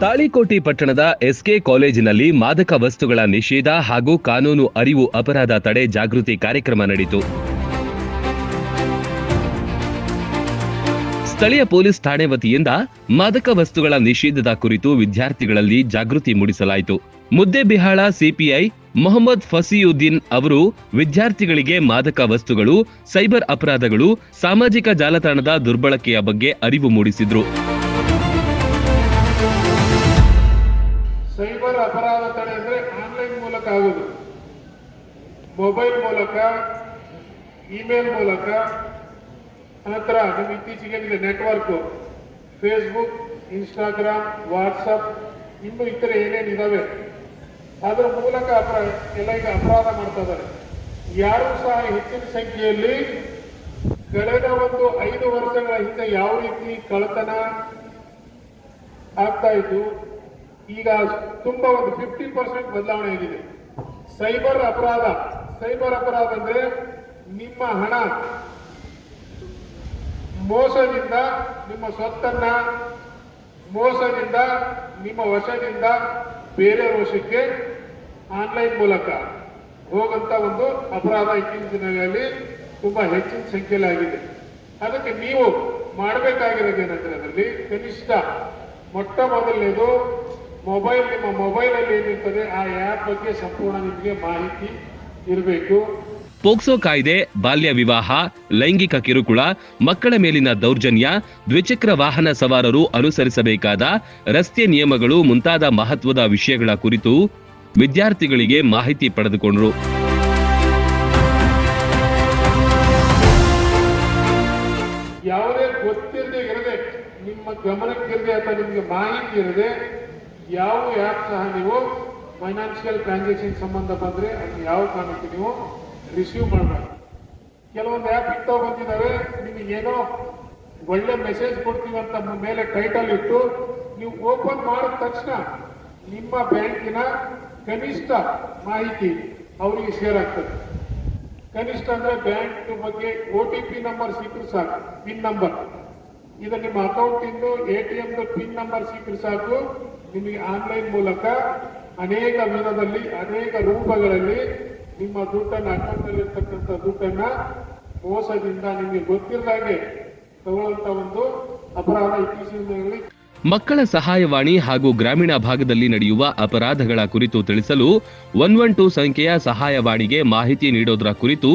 ತಾಳಿಕೋಟಿ ಪಟ್ಟಣದ ಎಸ್ಕೆ ಕಾಲೇಜಿನಲ್ಲಿ ಮಾದಕ ವಸ್ತುಗಳ ನಿಷೇಧ ಹಾಗೂ ಕಾನೂನು ಅರಿವು ಅಪರಾಧ ತಡೆ ಜಾಗೃತಿ ಕಾರ್ಯಕ್ರಮ ನಡೆಯಿತು. ಸ್ಥಳೀಯ ಪೊಲೀಸ್ ಠಾಣೆ ವತಿಯಿಂದ ಮಾದಕ ವಸ್ತುಗಳ ನಿಷೇಧದ ಕುರಿತು ವಿದ್ಯಾರ್ಥಿಗಳಲ್ಲಿ ಜಾಗೃತಿ ಮೂಡಿಸಲಾಯಿತು. ಮುದ್ದೆಬಿಹಾಳ ಸಿಪಿಐ ಮೊಹಮ್ಮದ್ ಫಸಿಯುದ್ದೀನ್ ಅವರು ವಿದ್ಯಾರ್ಥಿಗಳಿಗೆ ಮಾದಕ ವಸ್ತುಗಳು, ಸೈಬರ್ ಅಪರಾಧಗಳು, ಸಾಮಾಜಿಕ ಜಾಲತಾಣದ ದುರ್ಬಳಕೆಯ ಬಗ್ಗೆ ಅರಿವು ಮೂಡಿಸಿದ್ರು. ಸೈಬರ್ ಅಪರಾಧ ತಡೆ ಅಂದ್ರೆ ಆನ್ಲೈನ್ ಮೂಲಕ ಆಗೋದು. ಮೊಬೈಲ್ ಮೂಲಕ, ಇಮೇಲ್ ಮೂಲಕ ನಂತರ ನಮ್ಮ ಇತ್ತೀಚೆಗೇನಿದೆ ನೆಟ್ವರ್ಕು, ಫೇಸ್ಬುಕ್, ಇನ್ಸ್ಟಾಗ್ರಾಮ್, ವಾಟ್ಸಪ್, ಇನ್ನು ಇತರ ಏನೇನು ಇದಾವೆ. ಅದರ ಮೂಲಕ ಅಪರ, ಎಲ್ಲ ಈಗ ಅಪರಾಧ ಮಾಡ್ತಾ ಇದ್ದಾರೆ. ಯಾರು ಸಹ ಹೆಚ್ಚಿನ ಸಂಖ್ಯೆಯಲ್ಲಿ ಕಳೆದ ಒಂದು ಐದು ವರ್ಷಗಳ ಹಿಂದೆ ಯಾವ ರೀತಿ ಕಳ್ಳತನ ಆಗ್ತಾ ಇದ್ದು ಈಗ ತುಂಬಾ ಒಂದು ಫಿಫ್ಟಿ ಪರ್ಸೆಂಟ್ ಬದಲಾವಣೆ ಆಗಿದೆ. ಸೈಬರ್ ಅಪರಾಧ ಸೈಬರ್ ಅಪರಾಧ ಅಂದ್ರೆ ನಿಮ್ಮ ಹಣ, ಮೋಸದಿಂದ ನಿಮ್ಮ ಸ್ವತ್ತನ್ನ, ಮೋಸದಿಂದ ನಿಮ್ಮ ವಶದಿಂದ ಬೇರೆ ವಶಕ್ಕೆ ಆನ್ಲೈನ್ ಮೂಲಕ. ಹೋಗಂತ ಒಂದು ಅಪರಾಧ ಇತ್ತೀಚಿನ ದಿನಗಳಲ್ಲಿ ತುಂಬಾ ಹೆಚ್ಚಿನ ಸಂಖ್ಯೆಯಲ್ಲಿ ಆಗಿದೆ. ಅದಕ್ಕೆ ನೀವು ಮಾಡಬೇಕಾಗಿರೋದು ಏನಂದ್ರೆ ಅದರಲ್ಲಿ ಕನಿಷ್ಠ ಮೊಟ್ಟ ಮೊದಲನೇದು ಮೊಬೈಲ್ ನಿಮ್ಮ ಮೊಬೈಲಲ್ಲಿ ಏನಿರ್ತದೆ ಆ ಆ್ಯಪ್ ಬಗ್ಗೆ ಸಂಪೂರ್ಣ ನಿಮಗೆ ಮಾಹಿತಿ ಇರಬೇಕು. ಪೋಕ್ಸೋ ಕಾಯ್ದೆ ಬಾಲ್ಯ ವಿವಾಹ ಲೈಂಗಿಕ ಕಿರುಕುಳ ಮಕ್ಕಳ ಮೇಲಿನ ದೌರ್ಜನ್ಯ ದ್ವಿಚಕ್ರ ವಾಹನ ಸವಾರರು ಅನುಸರಿಸಬೇಕಾದ ರಸ್ತೆ ನಿಯಮಗಳು ಮುಂತಾದ ಮಹತ್ವದ ವಿಷಯಗಳ ಕುರಿತು ವಿದ್ಯಾರ್ಥಿಗಳಿಗೆ ಮಾಹಿತಿ ಪಡೆದುಕೊಂಡರು. ಯಾವುದೇ ಗೊತ್ತಿರದೆ ಇರದೆ ನಿಮ್ಮ ಗಮನಕ್ಕಿರದೆ ಅಥವಾ ನಿಮಗೆ ಮಾಹಿತಿ ಇರದೆ ಯಾವ ಆ್ಯಪ್ ಸಹ ನೀವು ಫೈನಾನ್ಷಿಯಲ್ ಟ್ರಾನ್ಸಾಕ್ಷನ್ ಸಂಬಂಧ ಬಂದ್ರೆ ಅದು ಯಾವ ಕಾರಣಕ್ಕೆ ನೀವು ರಿಸೀವ್ ಮಾಡಬೇಕು ಕೆಲವೊಂದು ಆ್ಯಪ್ ಇಂತ ಬಂದಿದ್ದಾವೆ ನಿಮಗೆ ಏನೋ ಒಳ್ಳೆ ಮೆಸೇಜ್ ಕೊಡ್ತೀವಿ ಅಂತ ಮೇಲೆ ಟೈಟಲ್ ಇಟ್ಟು ನೀವು ಓಪನ್ ಮಾಡಿದ ತಕ್ಷಣ ನಿಮ್ಮ ಬ್ಯಾಂಕಿನ ಕನಿಷ್ಠ ಮಾಹಿತಿ ಅವರಿಗೆ ಶೇರ್ ಆಗ್ತದೆ. ಕನಿಷ್ಠ ಅಂದ್ರೆ ಬ್ಯಾಂಕ್ ಬಗ್ಗೆ ಒ ಟಿ ಪಿ ನಂಬರ್ ಸಿಕ್ಕರು ಸಾಕು ಪಿನ್ ನಂಬರ್ ಇದು ನಿಮ್ಮ ಅಕೌಂಟಿಂದು ಎ ಟಿ ಎಮ್ದು ಪಿನ್ ನಂಬರ್ ಸಿಕ್ಕರು ಸಾಕು ನಿಮಗೆ ಆನ್ಲೈನ್ ಮೂಲಕ ಅನೇಕ ವಿಧದಲ್ಲಿ, ಅನೇಕ ರೂಪಗಳಲ್ಲಿ ನಿಮ್ಮ ದುಡ್ಡನ್ನು ಅಕೌಂಟ್ ಅಲ್ಲಿ ಇರ್ತಕ್ಕಂಥ ದುಡ್ಡನ್ನ ಮೋಸದಿಂದ ನಿಮಗೆ ಗೊತ್ತಿರದಾಗೆ ತಗೊಳ್ಳುವಂತ ಒಂದು ಅಪರಾಧ ಇತ್ತೀಚಿನ ದಿನಗಳಲ್ಲಿ ಮಕ್ಕಳ ಸಹಾಯವಾಣಿ ಹಾಗೂ ಗ್ರಾಮೀಣ ಭಾಗದಲ್ಲಿ ನಡೆಯುವ ಅಪರಾಧಗಳ ಕುರಿತು ತಿಳಿಸಲು ಒನ್ ಒನ್ ಟೂ ಸಂಖ್ಯೆಯ ಸಹಾಯವಾಣಿಗೆ ಮಾಹಿತಿ ನೀಡೋದರ ಕುರಿತು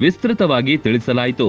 ವಿಸ್ತೃತವಾಗಿ ತಿಳಿಸಲಾಯಿತು.